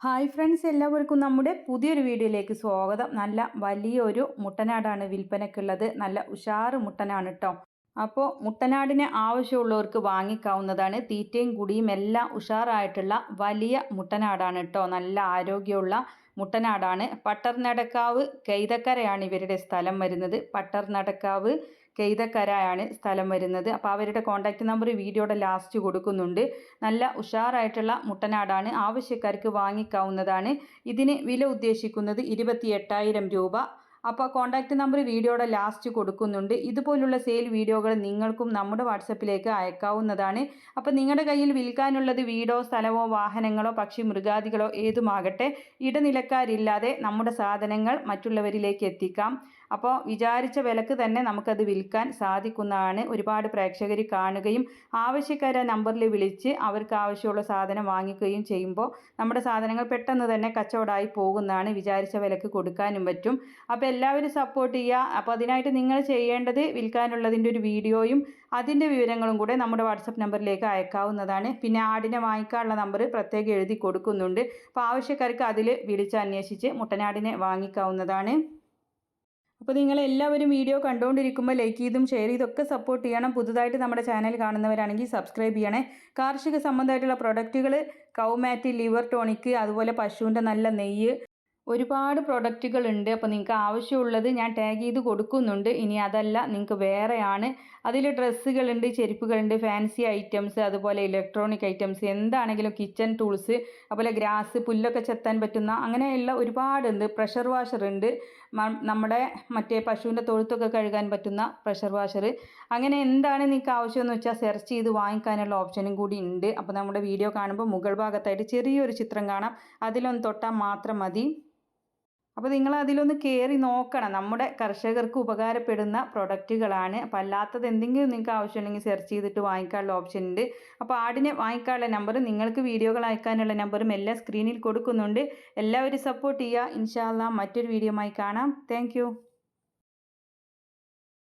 Hi friends എല്ലാവർക്കും നമ്മുടെ പുതിയൊരു വീഡിയോയിലേക്ക് സ്വാഗതം. നല്ല വലിയൊരു മുട്ടനാടാണ് വിൽപ്പനയ്ക്കുള്ളത് നല്ല ഉഷാറ് മുട്ടനാണ് കേട്ടോ അപ്പോൾ മുട്ടനാടിന് ആവശ്യമുള്ളവർക്ക് വാങ്ങിക്കാവുന്നതാണ്. തീറ്റയും കുടിയും എല്ലാം ഉഷാറായിട്ടുള്ള വലിയ മുട്ടനാടാണ് കേട്ടോ നല്ല ആരോഗ്യമുള്ള മുട്ടനാടാണ്. പട്ടർനടക്കാവ് കൈതക്കരയാണ് ഇവരുടെ സ്ഥലം വരുന്നത്. പട്ടർനടക്കാവ് കെയ്തക്കരയാണ് സ്ഥലം വരുന്നത്. അപ്പോൾ അവരുടെ കോൺടാക്റ്റ് നമ്പർ വീഡിയോയുടെ ലാസ്റ്റ് കൊടുക്കുന്നുണ്ട്. നല്ല ഉഷാറായിട്ടുള്ള മുട്ടനാടാണ്. ആവശ്യക്കാർക്ക് വാങ്ങിക്കാവുന്നതാണ്. ഇതിന് വില ഉദ്ദേശിക്കുന്നത് ഇരുപത്തി രൂപ. അപ്പോൾ കോൺടാക്റ്റ് നമ്പർ വീഡിയോയുടെ ലാസ്റ്റ് കൊടുക്കുന്നുണ്ട്. ഇതുപോലുള്ള സെയിൽ വീഡിയോകൾ നിങ്ങൾക്കും നമ്മുടെ വാട്സപ്പിലേക്ക് അയക്കാവുന്നതാണ്. അപ്പോൾ നിങ്ങളുടെ കയ്യിൽ വിൽക്കാനുള്ളത് വീടോ സ്ഥലമോ വാഹനങ്ങളോ പക്ഷി മൃഗാദികളോ ഏതുമാകട്ടെ ഇടനിലക്കാരില്ലാതെ നമ്മുടെ സാധനങ്ങൾ മറ്റുള്ളവരിലേക്ക് എത്തിക്കാം. അപ്പോൾ വിചാരിച്ച വിലക്ക് തന്നെ നമുക്കത് വിൽക്കാൻ സാധിക്കുന്നതാണ്. ഒരുപാട് പ്രേക്ഷകർ കാണുകയും ആവശ്യക്കാരെ നമ്പറിൽ വിളിച്ച് അവർക്ക് ആവശ്യമുള്ള സാധനം വാങ്ങിക്കുകയും ചെയ്യുമ്പോൾ നമ്മുടെ സാധനങ്ങൾ പെട്ടെന്ന് തന്നെ കച്ചവടമായി പോകുന്നതാണ് വിചാരിച്ച വിലക്ക് കൊടുക്കാനും പറ്റും. അപ്പോൾ എല്ലാവരും സപ്പോർട്ട് ചെയ്യുക. അപ്പോൾ അതിനായിട്ട് നിങ്ങൾ ചെയ്യേണ്ടത് വിൽക്കാനുള്ളതിന്റെ ഒരു വീഡിയോയും അതിന്റെ വിവരങ്ങളും കൂടെ നമ്മുടെ വാട്സപ്പ് നമ്പറിലേക്ക് അയക്കാവുന്നതാണ്. പിന്നെ ആടിനെ വാങ്ങിക്കാനുള്ള നമ്പർ പ്രത്യേകം എഴുതി കൊടുക്കുന്നുണ്ട്. അപ്പോൾ ആവശ്യക്കാർക്ക് അതിൽ വിളിച്ച് അന്വേഷിച്ച് മുട്ടനാടിനെ വാങ്ങിക്കാവുന്നതാണ്. അപ്പോൾ നിങ്ങൾ എല്ലാവരും വീഡിയോ കണ്ടുകൊണ്ടിരിക്കുമ്പോൾ ലൈക്ക് ചെയ്തും ഷെയർ ചെയ്തൊക്കെ സപ്പോർട്ട് ചെയ്യണം. പുതുതായിട്ട് നമ്മുടെ ചാനൽ കാണുന്നവരാണെങ്കിൽ സബ്സ്ക്രൈബ് ചെയ്യണേ. കാർഷിക സംബന്ധമായിട്ടുള്ള പ്രൊഡക്റ്റുകൾ കൗമാറ്റ് ലിവർ ടോണിക്ക് അതുപോലെ പശുവിന്റെ നല്ല നെയ്യ് ഒരുപാട് പ്രൊഡക്റ്റുകൾ ഉണ്ട് അപ്പോൾ നിങ്ങൾക്ക് ആവശ്യമുള്ളത് ഞാൻ ടാഗ് ചെയ്ത് കൊടുക്കുന്നുണ്ട്. ഇനി അതല്ല നിങ്ങൾക്ക് വേറെയാണ്. അതിൽ ഡ്രസ്സുകളുണ്ട് ചെരുപ്പുകളുണ്ട് ഫാൻസി ഐറ്റംസ് അതുപോലെ ഇലക്ട്രോണിക് ഐറ്റംസ് എന്താണെങ്കിലും കിച്ചൺ ടൂൾസ് അതുപോലെ ഗ്രാസ് പുല്ലൊക്കെ ചെത്താൻ പറ്റുന്ന അങ്ങനെയുള്ള ഒരുപാടുണ്ട്. പ്രഷർ വാഷർ ഉണ്ട്. നമ്മുടെ മറ്റേ പശുവിന്റെ തൊഴുത്തൊക്കെ കഴുകാൻ പറ്റുന്ന പ്രഷർ വാഷർ അങ്ങനെ എന്താണ് നിങ്ങൾക്ക് ആവശ്യമെന്ന് വെച്ചാൽ സെർച്ച് ചെയ്ത് വാങ്ങിക്കാനുള്ള ഓപ്ഷനും കൂടി ഉണ്ട്. അപ്പോൾ നമ്മുടെ വീഡിയോ കാണുമ്പോൾ മുകൾ ഭാഗത്തായിട്ട് ചെറിയൊരു ചിത്രം കാണാം. അതിലൊന്ന് തൊട്ടാൽ മാത്രം മതി. അപ്പോൾ നിങ്ങൾ അതിലൊന്ന് കയറി നോക്കണം. നമ്മുടെ കർഷകർക്ക് ഉപകാരപ്പെടുന്ന പ്രൊഡക്റ്റുകളാണ്. അപ്പോൾ അല്ലാത്തത് എന്തെങ്കിലും നിങ്ങൾക്ക് ആവശ്യമുണ്ടെങ്കിൽ സെർച്ച് ചെയ്തിട്ട് വാങ്ങിക്കാനുള്ള ഓപ്ഷൻ ഉണ്ട്. അപ്പോൾ ആടിനെ വാങ്ങിക്കാനുള്ള നമ്പർ നിങ്ങൾക്ക് വീഡിയോകൾ അയക്കാനുള്ള നമ്പറും എല്ലാം സ്ക്രീനിൽ കൊടുക്കുന്നുണ്ട്. എല്ലാവരും സപ്പോർട്ട് ചെയ്യുക. ഇൻഷാല്ല മറ്റൊരു വീഡിയോ കാണാം. താങ്ക്